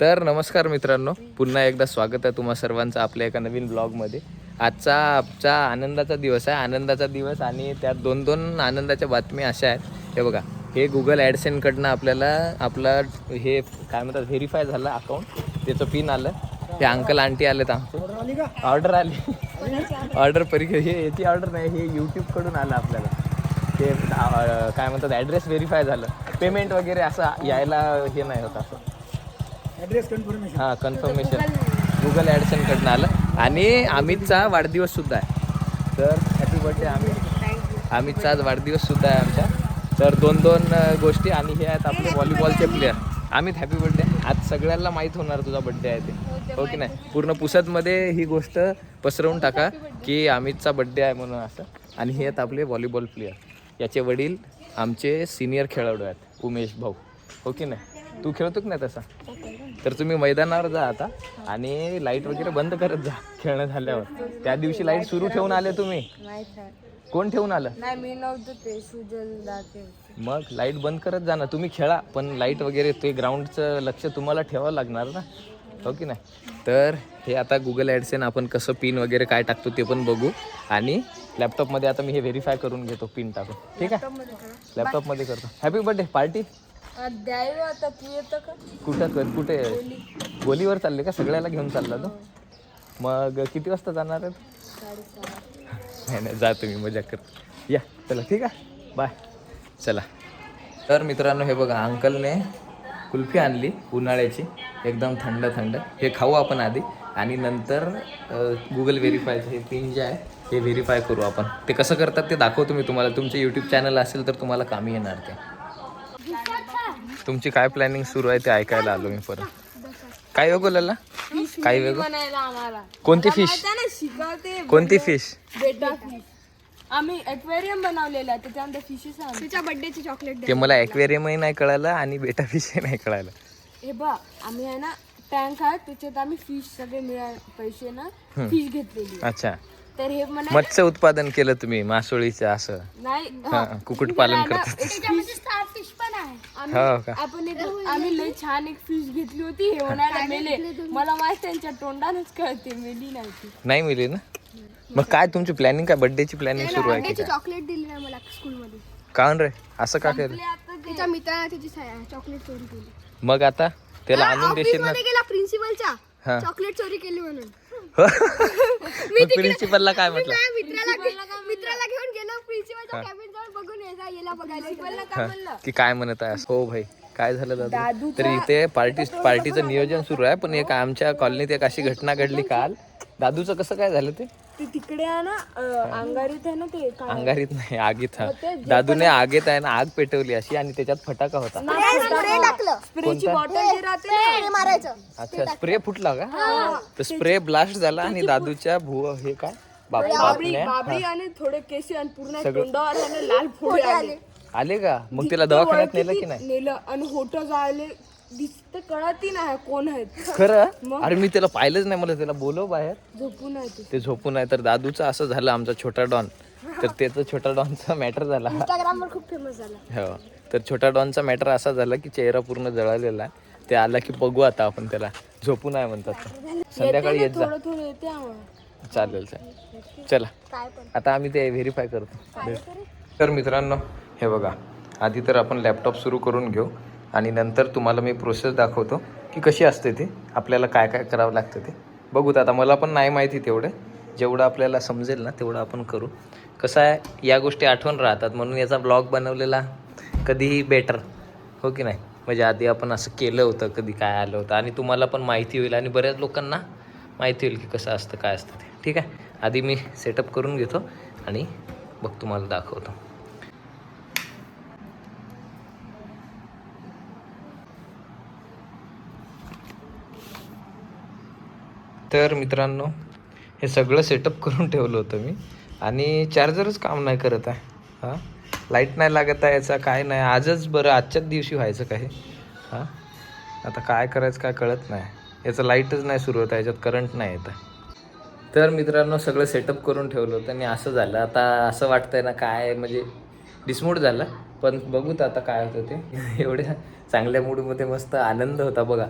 तर नमस्कार मित्रांनो पुन्हा एकदा स्वागत आहे तुम्हा सर्वांचं आपल्या एका नवीन ब्लॉगमध्ये. आजचा आमचा आनंदाचा दिवस आहे आनंदाचा दिवस आणि त्यात दोन दोन आनंदाच्या बातम्या अशा आहेत. हे बघा हे गुगल ॲडसेनकडनं आपल्याला आपला हे काय म्हणतात व्हेरीफाय झालं अकाउंट त्याचं पिन आलं. ते अंकल आंटी आलेत तर ऑर्डर आली. ऑर्डर परीक्षा हे याची ऑर्डर नाही हे यूट्यूबकडून आलं आपल्याला. ते काय म्हणतात ॲड्रेस व्हेरीफाय झालं. पेमेंट वगैरे असं यायला हे नाही होत असं. ॲड्रेस कन्फर्मेशन हां कन्फर्मेशन गुगल ॲडसनकडनं आलं. आणि अमितचा वाढदिवस सुद्धा आहे. तर हॅपी बर्थडे अमित. अमितचा आज वाढदिवस सुद्धा आहे आमच्या. तर दोन दोन गोष्टी आणि हे आहेत आपले व्हॉलीबॉलचे प्लेअर अमित हॅपी बर्थडे आज सगळ्यांना माहीत होणार तुझा बड्डे आहे ते. हो की नाही? पूर्ण पुसदमध्ये ही गोष्ट पसरवून टाका की अमितचा बड्डे आहे म्हणून असं. आणि हे आहेत आपले व्हॉलीबॉल प्लेअर याचे वडील आमचे सिनियर खेळाडू आहेत. उमेश भाऊ. हो की नाही? तू खेळतो की नाही तसा? तर तुम्ही मैदानावर जा आता आणि लाइट वगैरे बंद करत जा खेळणं झाल्यावर. त्या दिवशी लाइट सुरू ठेवून आले तुम्ही? कोण ठेवून आलं? नाही मी नव्हतं ते मग लाइट बंद करत जा ना. तुम्ही खेळा पण लाइट वगैरे ते ग्राउंडचं लक्ष तुम्हाला ठेवावं लागणार ना. हो की नाही? तर हे आता गुगल ॲडसेन आपण कसं पिन वगैरे काय टाकतो ते पण बघू. आणि लॅपटॉपमध्ये आता मी हे व्हेरीफाय करून घेतो पिन टाकून. ठीक आहे? लॅपटॉपमध्ये करतो. हॅपी बर्थडे पार्टी द्यावी आता तू येतं का? कुठं कर कुठे? गोलीवर चालले का? सगळ्याला घेऊन चालला तो? मग किती वाजता जाणार आहेत साडेसहा. नाही नाही जा तुम्ही मजा कर. या चला ठीक आहे? बाय. चला. तर मित्रांनो हे बघा अंकलने कुल्फी आणली उन्हाळ्याची. एकदम थंड थंड. हे खाऊ आपण आधी. आणि नंतर गुगल व्हेरीफायचं हे पिन जे आहे हे व्हेरीफाय करू आपण. ते कसं करतात ते दाखवतो मी तुम्हाला. तुमचे यूट्यूब चॅनल असेल तर तुम्हाला कामी येणार ते. तुमची काय प्लॅनिंग सुरू आहे ते ऐकायला आलो मी परत. काय वेगळं लला काय आम्हाला. कोणती फिश शिकवते. कोणती फिश बेटा फिश आम्ही एक्वेरियम बनवलेलं आहे त्याच्यामध्ये फिशेस आहे तिच्या बर्थडेची चॉकलेट ते मला ॲक्वेरियमही नाही कळालं आणि बेटा फिशही नाही कळालं. हे बा आम्ही आहे ना टँक आहे त्याच्यात आम्ही फिश सगळे मिळा पैसे ना फिश घेतलेली. अच्छा. तर हे म्हणा मत्स्य उत्पादन केलं तुम्ही मासोळीचं असं. नाही हा कुक्कुट पालन करतात. आहे हो का? आपण एक आम्ही लय छान एक फिश घेतली होती हे म्हणायला मेले. मला माहीत त्यांच्या तोंडानच कळते मेली नाही ती. नाही मिळेल ना? मग काय तुमची प्लॅनिंग काय बर्थडेची प्लॅनिंग सुरू आहे की काय? चॉकलेट दिली नाही मला स्कूलमध्ये काहून रे? असं का केलं? तिच्या मित्राने त्याची चॉकलेट चोरी केली. मग आता त्याला आणून देशील ना? गेला प्रिन्सिपलच्या चॉकलेट चोरी केली म्हणून. मग प्रिन्सिपलला काय म्हटलं? मित्राला मित्राला घेऊन गेलो प्रिन्सिपलच्या कॅबिन की काय म्हणत आहे हो भाई. काय झालं दादू? तर इथे पार्टी पार्टीचं नियोजन सुरू आहे पण एक आमच्या कॉलनीत एक अशी घटना घडली काल. दादूचं कसं काय झालं ते? ते तिकडे आहे ना अं, अंगारीत आहे ना ते काय? अंगारीत नाही आगीत हा. दादूने आगीत आहे ना आग पेटवली अशी आणि त्याच्यात फटाका होता. टाकलं. स्प्रेची बॉटल जे राहते ना, ते मारायचं. अच्छा स्प्रे फुटला का? तर स्प्रे ब्लास्ट झाला आणि दादूच्या भुव हे काय? बापने बाबरी आणि थोडे केसी आणि पूर्ण तोंडावर आहे ना लाल फोडे आले. आले. का? मग तिला दवाखान्यात नेलं की नाही? नेलं आणि होट जायले दिसत कळती नाही कोण आहेत. खरं? अरे मी त्याला पाहिलंच नाही मला त्याला बोलव बाहेर. झोपून आहे ते. ते झोपून आहे तर दादूचं असं झालं आमचा छोटा डॉन. तर त्याचं छोटा डॉनचा मॅटर झाला. इंस्टाग्रामवर खूप फेमस झाला. हो. तर छोटा डॉनचा मॅटर असा झाला की चेहरा पूर्ण जळालेला आहे. ते आला की बघू आता आपण त्याला. झोपून आहे म्हणतात. संध्याकाळी येत जा. थोडं थोडं येते आम्हाला. चालेल चालेल. चला. आता आम्ही ते व्हेरीफाय करतो. तर मित्रांनो हे बघा. आधी तर आपण लॅपटॉप सुरू करून घेऊ आणि नंतर तुम्हाला मी प्रोसेस दाखवतो की कशी असते ती. आपल्याला काय काय करावं लागतं ते. बघूत आता मला पण नाही माहिती तेवढं. जेवढं आपल्याला समजेल ना तेवढं आपण करू. कसं आहे या गोष्टी आठवण राहतात. म्हणून याचा ब्लॉग बनवलेला कधीही बेटर हो की नाही? म्हणजे आधी आपण असं केलं होतं कधी काय आलं होतं. आणि तुम्हाला पण माहिती होईल. आणि बऱ्याच लोकांना माहिती होईल की कसं असतं काय असतं ते. ठीक आहे? आधी मी सेटअप करून घेतो आणि बघ तुम्हाला दाखवतो. तर मित्रांनो हे सगळं सेटअप करून ठेवलं होतं मी आणि चार्जरच काम नाही करत आहे. हां? लाइट नाही लागत आहे याचा काय नाही. आजच बरं आजच्याच दिवशी व्हायचं काय हां? आता काय करायचं काय कळत नाही. याचं लाईटच नाही सुरू होत याच्यात करंट नाही येत तर मित्रांनो सगळं सेटअप करून ठेवलं होतं आणि असं झालं. आता असं वाटतंय ना काय म्हणजे डिसमूड झालं. पण बघूत आता काय होतं ते. एवढ्या चांगल्या मूडमध्ये मस्त आनंद होता बघा.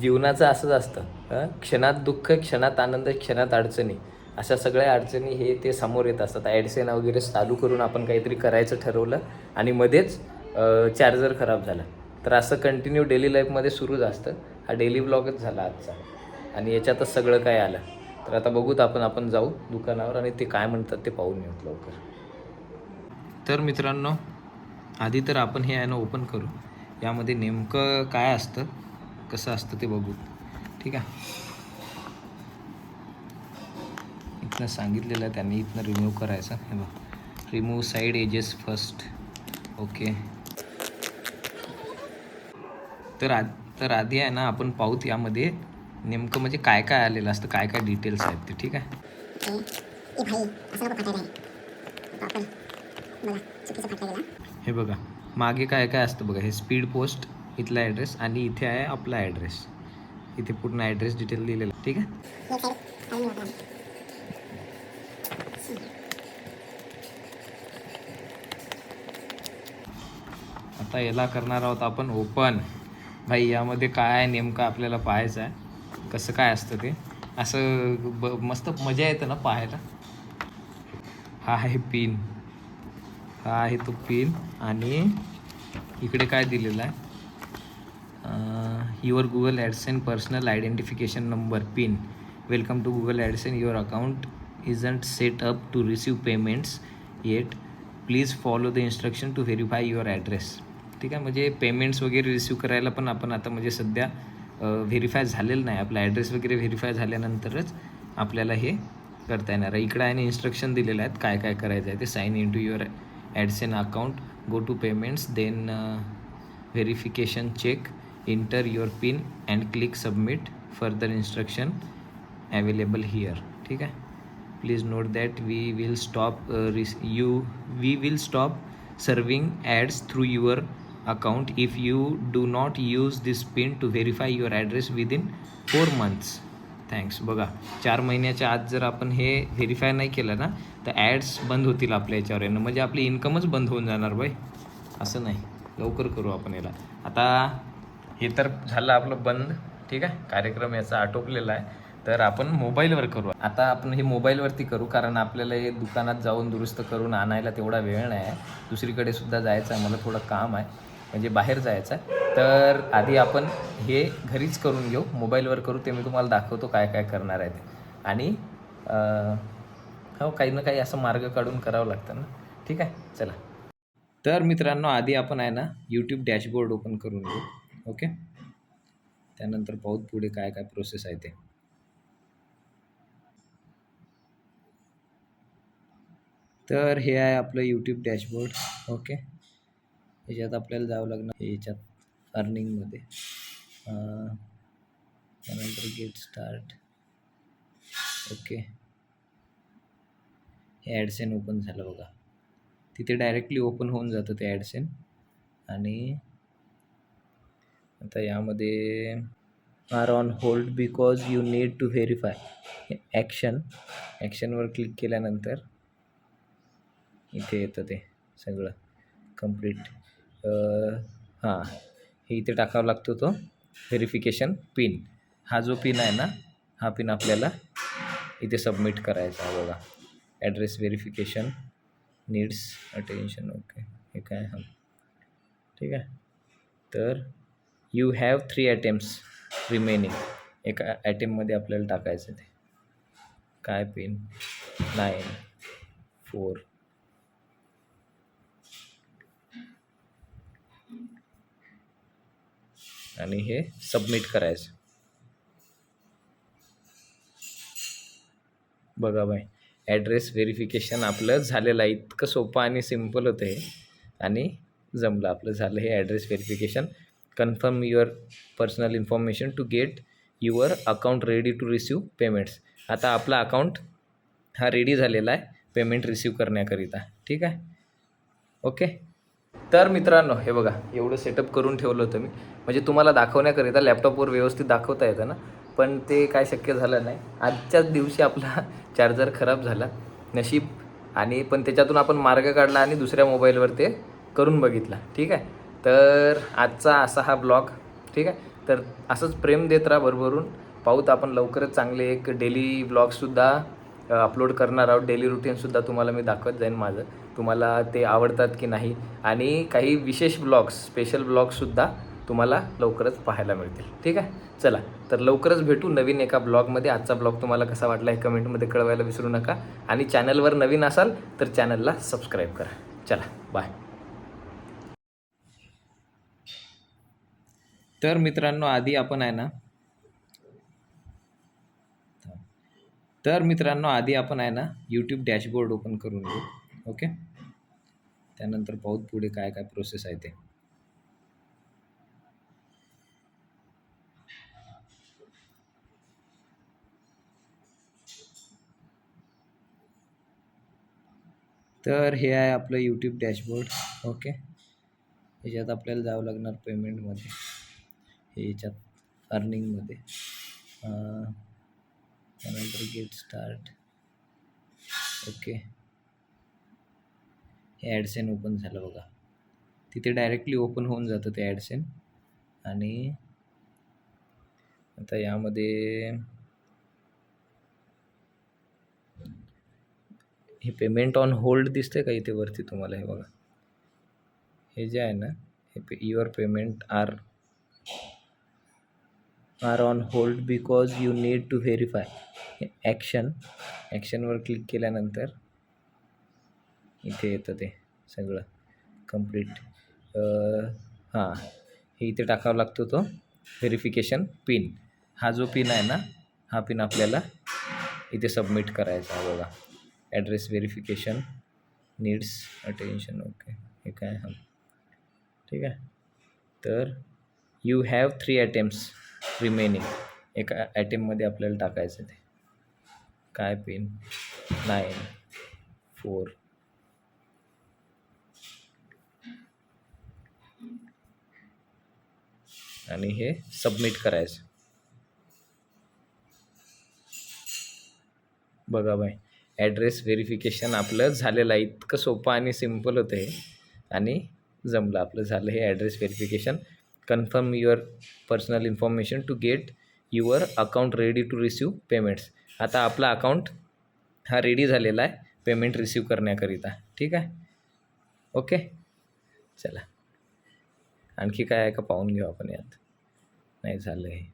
जीवनाचं असंच असतं. क्षणात दुःख क्षणात आनंद क्षणात अडचणी. अशा सगळ्या अडचणी हे ते समोर येत असतात. ॲडसेन वगैरे चालू करून आपण काहीतरी करायचं ठरवलं आणि मध्येच चार्जर खराब झाला. तर असं कंटिन्यू डेली लाईफमध्ये सुरूच असतं. हा डेली ब्लॉगच झाला आजचा. आणि याच्यातच सगळं काय आलं? तर आता बघूत आपण आपण जाऊ दुकानावर आणि ते काय म्हणतात ते पाहून येऊ लवकर. तर मित्रांनो आधी तर आपण हे आहे ना ओपन करू. यामध्ये नेमकं काय असतं कसं असतं ते बघू ठीक आहे? इथनं सांगितलेलं आहे त्यांनी इथनं रिमूव्ह करायचं. हे बघ. Remove side edges first okay तर आ तर आधी आहे ना आपण पाहूत यामध्ये नेमकं म्हणजे काय काय आलेलं असतं काय काय डिटेल्स आहेत ते ठीक आहे? हे बघा मागे काय काय असतं बघा हे स्पीड पोस्ट इथला ॲड्रेस आणि इथे आहे आपला ॲड्रेस इथे पूर्ण ॲड्रेस डिटेल दिलेला ठीक आहे? आता याला करणार आहोत आपण ओपन भाई यामध्ये काय आहे नेमकं आपल्याला पाहायचं आहे. कसं काय असतं ते. असं ब मस्त मजा येतं ना पाहायला. हा आहे पिन हा आहे तो पिन आणि इकडे काय दिलेलं आहे? Your Google AdSense personal identification number PIN welcome to Google AdSense your account isn't set up to receive payments yet please follow the instruction to verify your address ठीक आहे म्हणजे पेमेंट्स वगैरे रिसिव्ह करायला पण आपण आता म्हणजे सध्या व्हेरीफाय झालेलं नाही. आपला ॲड्रेस वगैरे व्हेरीफाय झाल्यानंतरच आपल्याला हे करता येणार आहे. इकडं आहे इन्स्ट्रक्शन दिलेले आहेत काय काय करायचं आहे ते sign in to your AdSense account go to payments then verification check enter your PIN and click submit further instruction available here ठीक आहे? Please note that we will stop you we will stop serving ads through your account if you do not use this PIN to verify your address within four months thanks बघा चार महिन्याच्या आत जर आपण हे verify नाही केलं ना तर ॲड्स बंद होतील आपल्या याच्यावर. येणं म्हणजे आपली इन्कमच बंद होऊन जाणार बाई. असं नाही. लवकर करू आपण याला. आता हे तर झालं आपलं बंद. ठीक आहे? कार्यक्रम याचा आटोपलेला आहे. तर आपण मोबाईलवर करू. आता आपण हे मोबाईलवरती करू कारण आपल्याला हे दुकानात जाऊन दुरुस्त करून आणायला तेवढा वेळ नाही आहे. दुसरीकडे सुद्धा जायचं आहे. मला थोडं काम आहे. म्हणजे बाहेर जायचं आहे. तर आधी आपण हे घरीच करून घेऊ. मोबाईलवर करू ते मी तुम्हाला दाखवतो काय काय करणार आहे ते. आणि हो काही ना काही असं मार्ग काढून करावं लागतं ना. ठीक आहे? चला. तर मित्रांनो आधी आपण आहे ना यूट्यूब डॅशबोर्ड ओपन करून घेऊ. ओके? त्यानंतर पाहूत पुढे काय काय प्रोसेस आहे ते. तर हे आहे आपलं यूट्यूब डॅशबोर्ड ओके? याच्यात आपल्याला जावं लागणार याच्यात अर्निंगमध्ये. त्यानंतर गेट स्टार्ट ओके. हे ॲडसेन ओपन झालं बघा. तिथे डायरेक्टली ओपन होऊन जातं ते ॲडसेन आणि आता यामध्ये are on hold because you need to verify action ॲक्शनवर click केल्यानंतर इथे येतं ते सगळं कंप्लीट हां हे इथे टाकावा लागतो तो व्हेरिफिकेशन पिन हा जो पिन आहे ना हा पिन आपल्याला इथे सबमिट करायचा आहे बघा. Address verification needs attention okay हे काय हां ठीक आहे. तर you have three attempts remaining एका ॲटेममध्ये आपल्याला टाकायचं ते. काय पिन नाईन फोर आणि हे सबमिट करायचं. बघा बाय ॲड्रेस व्हेरिफिकेशन आपलं झालेलं आहे. इतकं सोपं आणि सिंपल होतं हे आणि जमलं आपलं झालं हे address verification confirm your personal information to get your account ready to receive payments आता आपला अकाउंट हा रेडी झालेला आहे पेमेंट रिसीव करण्याकरिता. ठीक आहे? ओके तर मित्रांनो हे बघा एवढं सेटअप करून ठेवलं होतं मी. म्हणजे तुम्हाला दाखवण्याकरिता लॅपटॉपवर व्यवस्थित दाखवता येतं ना? पण ते काय शक्य झालं नाही. आजच्याच दिवशी आपला चार्जर खराब झाला नशीब. आणि पण त्याच्यातून आपण मार्ग काढला आणि दुसऱ्या मोबाईलवर ते करून बघितला. ठीक आहे? तर आजचा असा हा ब्लॉग ठीक आहे? तर असंच प्रेम देत राहा भरभरून. पाहूत आपण लवकरच चांगले एक डेली ब्लॉगसुद्धा अपलोड करणार आहोत. डेली रुटीनसुद्धा तुम्हाला मी दाखवत जाईन माझं. तुम्हाला ते आवडतात की नाही. आणि काही विशेष ब्लॉग्स स्पेशल ब्लॉग्ससुद्धा तुम्हाला लवकरच पाहायला मिळतील. ठीक आहे? चला तर लवकरच भेटू नवीन एका ब्लॉगमध्ये. आजचा ब्लॉग तुम्हाला कसा वाटला हे कमेंटमध्ये कळवायला विसरू नका. आणि चॅनलवर नवीन असाल तर चॅनलला सबस्क्राईब करा. चला बाय. तर मित्रांनो आधी आपण आहे ना तर मित्रांनो आधी आपण आहे ना यूट्यूब डॅशबोर्ड ओपन करून घेऊ. ओके? त्यानंतर पाहूत पुढे काय काय प्रोसेस आहे ते. तर हे आहे आपलं यूट्यूब डॅशबोर्ड ओके याच्यात आपल्याला जावं लागणार पेमेंटमध्ये हे याच्यात अर्निंगमध्ये त्यानंतर गेट स्टार्ट ओके हे ॲडसेन ओपन झालं बघा. तिथे डायरेक्टली ओपन होऊन जातं ते ॲडसेन आणि आता यामध्ये हे पेमेंट ऑन होल्ड दिसते का इथे वरती तुम्हाला हे बघा? हे जे आहे ना हे pay your payment are are on hold because you need to verify action ॲक्शनवर click केल्यानंतर इथे येतं ते सगळं कंप्लीट हां हे इथे टाकावा लागतो तो व्हेरिफिकेशन पिन. हा जो पिन आहे ना हा पिन आपल्याला इथे सबमिट करायचा आहे बघा. Address verification needs attention okay हे काय हां ठीक आहे. तर you have three attempts remaining एका ॲटेममध्ये आपल्याला टाकायचं ते. काय पिन? नाईन फोर आणि हे सबमिट करायचं. बघा बाय ॲड्रेस व्हेरिफिकेशन आपलं झालेलं आहे. इतकं सोपं आणि सिंपल होतं हे आणि जमलं आपलं झालं हे address verification confirm your personal information to get your account ready to receive payments आता आपला अकाउंट हा रेडी झालेला आहे पेमेंट रिसीव करण्याकरिता. ठीक आहे? ओके चला. आणखी काय आहे का पाहून घेऊ आपण यात? नाही झालं हे